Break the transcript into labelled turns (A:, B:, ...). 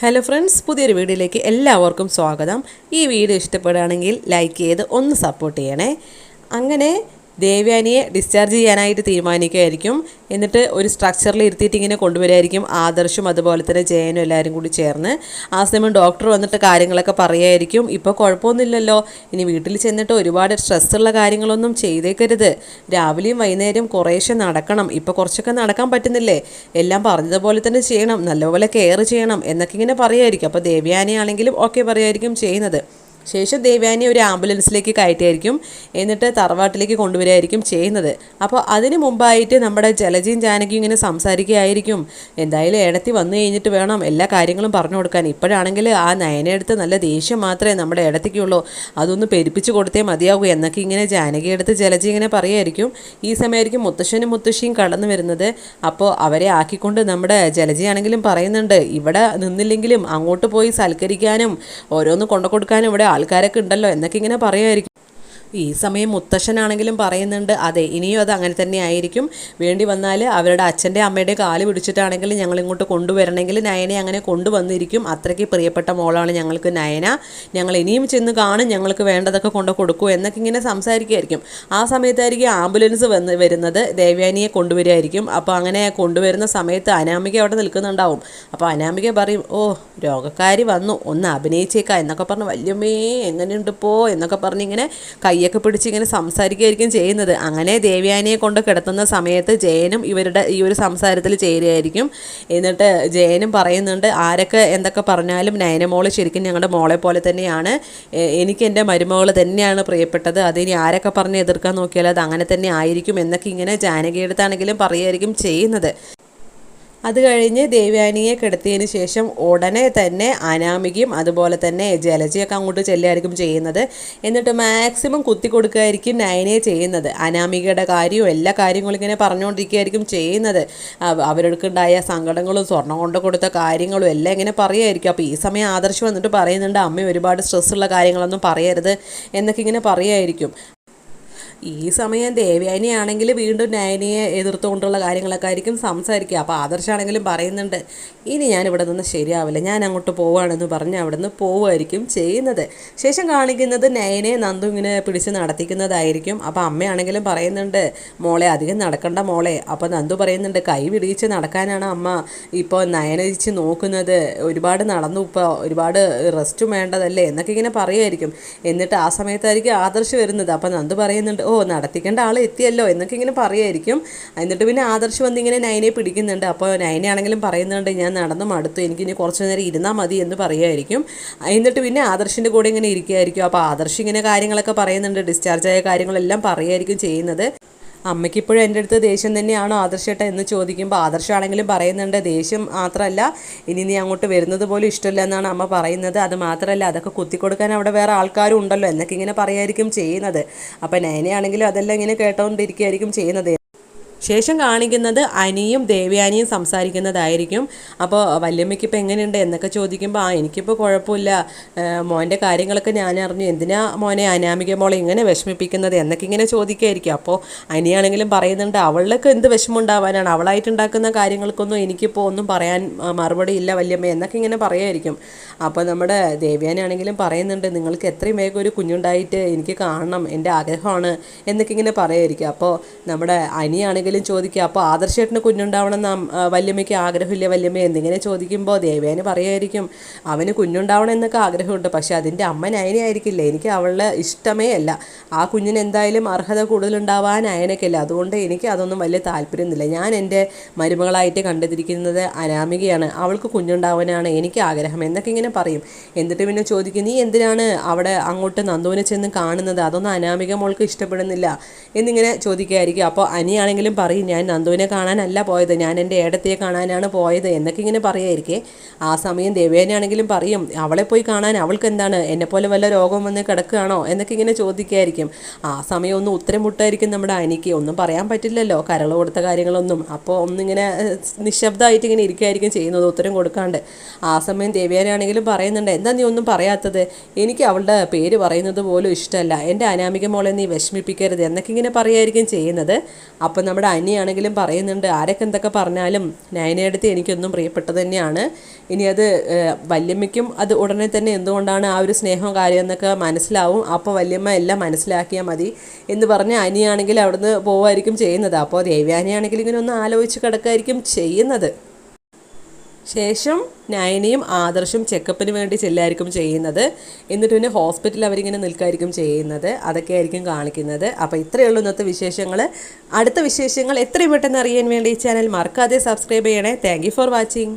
A: Hello friends പുതിയൊരു വീഡിയോയിലേക്ക് എല്ലാവർക്കും സ്വാഗതം. ഈ വീഡിയോ ഇഷ്ടപ്പെടുകയാണെങ്കിൽ ലൈക്ക് ചെയ്ത് ഒന്ന് സപ്പോർട്ട് ചെയ്യണേ. അങ്ങനെ ദേവ്യാനിയെ ഡിസ്ചാർജ് ചെയ്യാനായിട്ട് തീരുമാനിക്കുമായിരിക്കും എന്നിട്ട് ഒരു സ്ട്രക്ചറിൽ ഇരുത്തിയിട്ട് ഇങ്ങനെ കൊണ്ടുവരായിരിക്കും ആദർശും അതുപോലെ തന്നെ ജയനും എല്ലാവരും കൂടി ചേർന്ന്. ആ സമയം ഡോക്ടർ വന്നിട്ട് കാര്യങ്ങളൊക്കെ പറയുമായിരിക്കും ഇപ്പോൾ കുഴപ്പമൊന്നുമില്ലല്ലോ. ഇനി വീട്ടിൽ ചെന്നിട്ട് ഒരുപാട് സ്ട്രെസ്സുള്ള കാര്യങ്ങളൊന്നും ചെയ്തേക്കരുത്. രാവിലെയും വൈകുന്നേരം കുറേശ്ശെ നടക്കണം. ഇപ്പോൾ കുറച്ചൊക്കെ നടക്കാൻ പറ്റുന്നില്ലേ? എല്ലാം പറഞ്ഞതുപോലെ തന്നെ ചെയ്യണം. നല്ലപോലെ കെയർ ചെയ്യണം എന്നൊക്കെ ഇങ്ങനെ പറയുമായിരിക്കും അപ്പോൾ ദേവ്യാനിയാണെങ്കിലും ഓക്കെ പറയുമായിരിക്കും ചെയ്യുന്നത്. ശേഷം ദേവ്യാനി ഒരു ആംബുലൻസിലേക്ക് കയറ്റിയായിരിക്കും. എന്നിട്ട് തറവാട്ടിലേക്ക് കൊണ്ടുവരികയായിരിക്കും ചെയ്യുന്നത്. അപ്പോൾ അതിന് മുമ്പായിട്ട് നമ്മുടെ ജലജയും ജാനകി ഇങ്ങനെ സംസാരിക്കുകയായിരിക്കും. എന്തായാലും ഇടത്തി വന്നു കഴിഞ്ഞിട്ട് വേണം എല്ലാ കാര്യങ്ങളും പറഞ്ഞു കൊടുക്കാൻ. ഇപ്പോഴാണെങ്കിൽ ആ നയനെടുത്ത് നല്ല ദേഷ്യം മാത്രമേ നമ്മുടെ ഇടത്തേക്കുള്ളൂ അതൊന്ന് പെരുപ്പിച്ച് കൊടുത്തേ മതിയാകൂ എന്നൊക്കെ ഇങ്ങനെ ജാനകി എടുത്ത് ജലജി ഇങ്ങനെ പറയുമായിരിക്കും. ഈ സമയമായിരിക്കും മുത്തശ്ശനും മുത്തശ്ശിയും കടന്നു വരുന്നത്. അപ്പോൾ അവരെ ആക്കിക്കൊണ്ട് നമ്മുടെ ജലജയാണെങ്കിലും പറയുന്നുണ്ട്. ഇവിടെ നിന്നില്ലെങ്കിലും അങ്ങോട്ട് പോയി സൽക്കരിക്കാനും ഓരോന്ന് കൊണ്ടു കൊടുക്കാനും ഇവിടെ ആൾക്കാരൊക്കെ ഉണ്ടല്ലോ എന്നൊക്കെ ഇങ്ങനെ പറയുമായിരിക്കും. ഈ സമയം മുത്തശ്ശനാണെങ്കിലും പറയുന്നുണ്ട് അതെ ഇനിയും അത് അങ്ങനെ തന്നെ ആയിരിക്കും. വേണ്ടി വന്നാൽ അവരുടെ അച്ഛന്റെ അമ്മയുടെ കാൽ പിടിച്ചിട്ടാണെങ്കിലും ഞങ്ങൾ ഇങ്ങോട്ട് കൊണ്ടുവരണമെങ്കിൽ നയനെ അങ്ങനെ കൊണ്ടുവന്നിരിക്കും. അത്രയ്ക്ക് പ്രിയപ്പെട്ട മോളാണ് ഞങ്ങൾക്ക് നയന. ഞങ്ങൾ ഇനിയും ചെന്ന് കാണും ഞങ്ങൾക്ക് വേണ്ടതൊക്കെ കൊണ്ട് കൊടുക്കൂ എന്നൊക്കെ ഇങ്ങനെ സംസാരിക്കുമായിരിക്കും ആ സമയത്തായിരിക്കും ആംബുലൻസ് വന്ന് വരുന്നത്. ദേവ്യാനിയെ കൊണ്ടുവരികയായിരിക്കും. അപ്പോൾ അങ്ങനെ കൊണ്ടുവരുന്ന സമയത്ത് അനാമിക അവിടെ നിൽക്കുന്നുണ്ടാവും. അപ്പോൾ അനാമിക പറയും ഓ രോഗക്കാരി വന്നു. ഒന്ന് അഭിനയിച്ചേക്കാം എന്നൊക്കെ പറഞ്ഞ് വല്യമ്മേ എങ്ങനെയുണ്ട് പോ എന്നൊക്കെ പറഞ്ഞ് ഇങ്ങനെ കൈയൊക്കെ പിടിച്ച് ഇങ്ങനെ സംസാരിക്കുകയായിരിക്കും ചെയ്യുന്നത്. അങ്ങനെ ദേവയാനിയെ കൊണ്ട് കിടത്തുന്ന സമയത്ത് ജയനും ഇവരുടെ ഈ ഒരു സംസാരത്തിൽ ചേരുകയായിരിക്കും. എന്നിട്ട് ജയനും പറയുന്നുണ്ട് ആരൊക്കെ എന്തൊക്കെ പറഞ്ഞാലും നയനമോൾ ശരിക്കും ഞങ്ങളുടെ മോളെ പോലെ തന്നെയാണ്. എനിക്ക് എന്റെ മരുമകൾ തന്നെയാണ് പ്രിയപ്പെട്ടത്. അതിനി ആരൊക്കെ പറഞ്ഞ് എതിർക്കാൻ നോക്കിയാൽ അത് അങ്ങനെ തന്നെ ആയിരിക്കും എന്നൊക്കെ ഇങ്ങനെ ജാനകിയെടുത്താണെങ്കിലും പറയുമായിരിക്കും ചെയ്യുന്നത്. അത് കഴിഞ്ഞ് ദേവ്യാനിയെ കിടത്തിയതിന് ശേഷം ഉടനെ തന്നെ അനാമികയും അതുപോലെ തന്നെ ജലജയൊക്കെ അങ്ങോട്ട് ചെല്ലുകയായിരിക്കും ചെയ്യുന്നത്. എന്നിട്ട് മാക്സിമം കുത്തി കൊടുക്കുകയായിരിക്കും നയനെ ചെയ്യുന്നത്. അനാമികയുടെ കാര്യവും എല്ലാ കാര്യങ്ങളും ഇങ്ങനെ പറഞ്ഞുകൊണ്ടിരിക്കുകയായിരിക്കും ചെയ്യുന്നത്. അവരോടുക്കുണ്ടായ സങ്കടങ്ങളും സ്വർണം കൊണ്ട് കൊടുത്ത കാര്യങ്ങളും എല്ലാം ഇങ്ങനെ പറയുമായിരിക്കും അപ്പോൾ ഈ സമയം ആദർശം വന്നിട്ട് പറയുന്നുണ്ട് അമ്മ ഒരുപാട് സ്ട്രെസ്സുള്ള കാര്യങ്ങളൊന്നും പറയരുത് എന്നൊക്കെ ഇങ്ങനെ പറയുമായിരിക്കും ഈ സമയം ദേവ്യാനിയാണെങ്കിൽ വീണ്ടും നയനിയെ എതിർത്തുകൊണ്ടുള്ള കാര്യങ്ങളൊക്കെ ആയിരിക്കും സംസാരിക്കുക. അപ്പോൾ ആദർശാണെങ്കിലും പറയുന്നുണ്ട് ഇനി ഞാൻ ഇവിടെ നിന്ന് ശരിയാവില്ല ഞാൻ അങ്ങോട്ട് പോവുകയാണെന്ന് പറഞ്ഞ് അവിടെ നിന്ന് പോവുമായിരിക്കും ചെയ്യുന്നത്. ശേഷം കാണിക്കുന്നത് നയനെ നന്ദു ഇങ്ങനെ പിടിച്ച് നടത്തിക്കുന്നതായിരിക്കും. അപ്പോൾ അമ്മയാണെങ്കിലും പറയുന്നുണ്ട് മോളെ അധികം നടക്കണ്ട മോളെ. അപ്പോൾ നന്ദു പറയുന്നുണ്ട് കൈ പിടിച്ച് നടക്കാനാണ് അമ്മ ഇപ്പോൾ നയനിച്ച് നോക്കുന്നത്. ഒരുപാട് നടന്നു ഇപ്പോൾ ഒരുപാട് റെസ്റ്റും വേണ്ടതല്ലേ? എന്നൊക്കെ ഇങ്ങനെ പറയുമായിരിക്കും. എന്നിട്ട് ആ സമയത്തായിരിക്കും ആദർശ് വരുന്നത്. അപ്പോൾ നന്ദു പറയുന്നുണ്ട് ഓ നടത്തിക്കേണ്ട ആൾ എത്തിയല്ലോ എന്നൊക്കെ ഇങ്ങനെ പറയുമായിരിക്കും എന്നിട്ട് പിന്നെ ആദർശ് വന്ന് ഇങ്ങനെ പിടിക്കുന്നുണ്ട്. അപ്പോൾ നൈനയാണെങ്കിലും പറയുന്നുണ്ട് ഞാൻ നടന്നു മടുത്തു എനിക്ക് ഇനി കുറച്ച് നേരം ഇരുന്നാൽ മതി എന്ന് പറയുമായിരിക്കും എന്നിട്ട് പിന്നെ ആദർശിന്റെ കൂടെ ഇങ്ങനെ ഇരിക്കുമായിരിക്കും അപ്പോൾ ആദർശ് ഇങ്ങനെ കാര്യങ്ങളൊക്കെ പറയുന്നുണ്ട് ഡിസ്ചാർജ് ആയ കാര്യങ്ങളെല്ലാം പറയുമായിരിക്കും ചെയ്യുന്നത്. അമ്മയ്ക്ക് ഇപ്പോഴും എന്റെ അടുത്ത് ദേഷ്യം തന്നെയാണോ ആദർശേട്ട എന്ന് ചോദിക്കുമ്പോൾ ആദർശമാണെങ്കിലും പറയുന്നുണ്ട്. ദേഷ്യം മാത്രമല്ല ഇനി നീ അങ്ങോട്ട് വരുന്നത് പോലും ഇഷ്ടമില്ല എന്നാണ് അമ്മ പറയുന്നത്. അത് മാത്രമല്ല അതൊക്കെ കുത്തിക്കൊടുക്കാൻ അവിടെ വേറെ ആൾക്കാരും ഉണ്ടല്ലോ എന്നൊക്കെ ഇങ്ങനെ പറയായിരിക്കും ചെയ്യുന്നത്. അപ്പം നയനയാണെങ്കിലും അതെല്ലാം ഇങ്ങനെ കേട്ടോണ്ടിരിക്കുകയായിരിക്കും ചെയ്യുന്നത്. ശേഷം കാണിക്കുന്നത് അനിയും ദേവയാനിയും സംസാരിക്കുന്നതായിരിക്കും. അപ്പോൾ വല്യമ്മയ്ക്ക് ഇപ്പോൾ എങ്ങനെയുണ്ട്? എന്നൊക്കെ ചോദിക്കുമ്പോൾ ആ എനിക്കിപ്പോൾ കുഴപ്പമില്ല. മോന്റെ കാര്യങ്ങളൊക്കെ ഞാൻ അറിഞ്ഞു എന്തിനാ മോനെ അനാമിക മോളെ ഇങ്ങനെ വിഷമിപ്പിക്കുന്നത്? എന്നൊക്കെ ഇങ്ങനെ ചോദിക്കുകയായിരിക്കും അപ്പോൾ അനിയാണെങ്കിലും പറയുന്നുണ്ട് അവളൊക്കെ എന്ത് വിഷമം ഉണ്ടാവാനാണ് അവളായിട്ടുണ്ടാക്കുന്ന കാര്യങ്ങൾക്കൊന്നും എനിക്കിപ്പോൾ ഒന്നും പറയാൻ മറുപടി ഇല്ല വല്യമ്മ എന്നൊക്കെ ഇങ്ങനെ പറയുമായിരിക്കും അപ്പോൾ നമ്മുടെ ദേവ്യാനാണെങ്കിലും പറയുന്നുണ്ട് നിങ്ങൾക്ക് എത്രയും വേഗം ഒരു കുഞ്ഞുണ്ടായിട്ട് എനിക്ക് കാണണം. എന്റെ ആഗ്രഹമാണ്. എന്നൊക്കെ ഇങ്ങനെ പറയുമായിരിക്കും അപ്പോൾ നമ്മുടെ അനിയാണെങ്കിലും ചോദിക്കുക അപ്പോൾ ആദർശേട്ടന് കുഞ്ഞുണ്ടാവണം എന്ന് വല്യമ്മയ്ക്ക് ആഗ്രഹമില്ല വല്യമ്മ? എന്നിങ്ങനെ ചോദിക്കുമ്പോൾ ദേവേന് പറയുമായിരിക്കും അവന് കുഞ്ഞുണ്ടാവണം എന്നൊക്കെ ആഗ്രഹമുണ്ട് പക്ഷേ അതിന്റെ അമ്മ നയനെ ആയിരിക്കില്ല? എനിക്ക് അവളുടെ ഇഷ്ടമേ അല്ല. ആ കുഞ്ഞിന് എന്തായാലും അർഹത കൂടുതലുണ്ടാവാൻ അയനക്കല്ല അതുകൊണ്ട് എനിക്ക് അതൊന്നും വലിയ താല്പര്യമൊന്നുമില്ല. ഞാൻ എന്റെ മരുമകളായിട്ട് കണ്ടെത്തിരിക്കുന്നത് അനാമികയാണ്. അവൾക്ക് കുഞ്ഞുണ്ടാവാനാണ് എനിക്ക് ആഗ്രഹം. എന്നൊക്കെ ഇങ്ങനെ പറയും. എന്നിട്ട് പിന്നെ ചോദിക്കും നീ എന്തിനാണ് അവിടെ അങ്ങോട്ട് നന്ദുവിനെ ചെന്ന് കാണുന്നത്? അതൊന്നും അനാമിക മോൾക്ക് ഇഷ്ടപ്പെടുന്നില്ല. എന്നിങ്ങനെ ചോദിക്കുകയായിരിക്കും. അപ്പോൾ അനിയാണെങ്കിലും പറയും ഞാൻ നന്ദുവിനെ കാണാനല്ല പോയത് ഞാൻ എന്റെ ഏടത്തിയെ കാണാനാണ് പോയത് എന്നൊക്കെ ഇങ്ങനെ പറയായിരിക്കേ. ആ സമയം ദേവേനാണെങ്കിലും പറയും അവളെ പോയി കാണാൻ അവൾക്ക് എന്താണ് എന്നെപ്പോലെ വല്ല രോഗം വന്ന് കിടക്കുകയാണോ? എന്നൊക്കെ ഇങ്ങനെ ചോദിക്കുകയായിരിക്കും ആ സമയം ഒന്നും ഉത്തരം മുട്ടായിരിക്കും നമ്മുടെ അനിക്ക്. ഒന്നും പറയാൻ പറ്റില്ലല്ലോ കരൾ കൊടുത്ത കാര്യങ്ങളൊന്നും. അപ്പോൾ ഒന്നിങ്ങനെ നിശബ്ദമായിട്ട് ഇങ്ങനെ ഇരിക്കുകയായിരിക്കും ചെയ്യുന്നത് ഉത്തരം കൊടുക്കാണ്ട്. ആ സമയം ദേവ്യാനാണെങ്കിലും പറയുന്നുണ്ട് എന്താ നീ ഒന്നും പറയാത്തത്? എനിക്ക് അവളുടെ പേര് പറയുന്നത് പോലും ഇഷ്ടമല്ല എന്റെ അനാമിക മോളെ നീ വിഷമിപ്പിക്കരുത് എന്നൊക്കെ ഇങ്ങനെ പറയുമായിരിക്കും ചെയ്യുന്നത്. അപ്പം നമ്മുടെ അവിടെ അനിയാണെങ്കിലും പറയുന്നുണ്ട്. ആരൊക്കെ എന്തൊക്കെ പറഞ്ഞാലും നയനയെടുത്ത് എനിക്കൊന്നും പ്രിയപ്പെട്ടത് തന്നെയാണ്. ഇനി അത് വല്യമ്മയ്ക്കും അത് ഉടനെ തന്നെ എന്തുകൊണ്ടാണ് ആ ഒരു സ്നേഹവും കാര്യം എന്നൊക്കെ മനസ്സിലാവും. അപ്പോൾ വല്യമ്മ എല്ലാം മനസ്സിലാക്കിയാൽ മതി എന്ന് പറഞ്ഞ് അനിയാണെങ്കിൽ അവിടുന്ന് പോവായിരിക്കും ചെയ്യുന്നത്. അപ്പോൾ ദേവ്യാനിയാണെങ്കിൽ ഇങ്ങനെ ഒന്ന് ആലോചിച്ച് കിടക്കായിരിക്കും ചെയ്യുന്നത്. ശേഷം നയനയും ആദർശും ചെക്കപ്പിന് വേണ്ടി ചെല്ലായിരിക്കും ചെയ്യുന്നത്. എന്നിട്ട് പിന്നെ ഹോസ്പിറ്റലിൽ അവരിങ്ങനെ നിൽക്കായിരിക്കും ചെയ്യുന്നത്. അതൊക്കെ ആയിരിക്കും കാണിക്കുന്നത്. അപ്പോൾ ഇത്രയേ ഉള്ളൂ ഇന്നത്തെ വിശേഷങ്ങൾ അടുത്ത വിശേഷങ്ങൾ എത്രയും പെട്ടെന്ന് അറിയാൻ വേണ്ടി ഈ ചാനൽ മറക്കാതെ സബ്സ്ക്രൈബ് ചെയ്യണേ. Thank for watching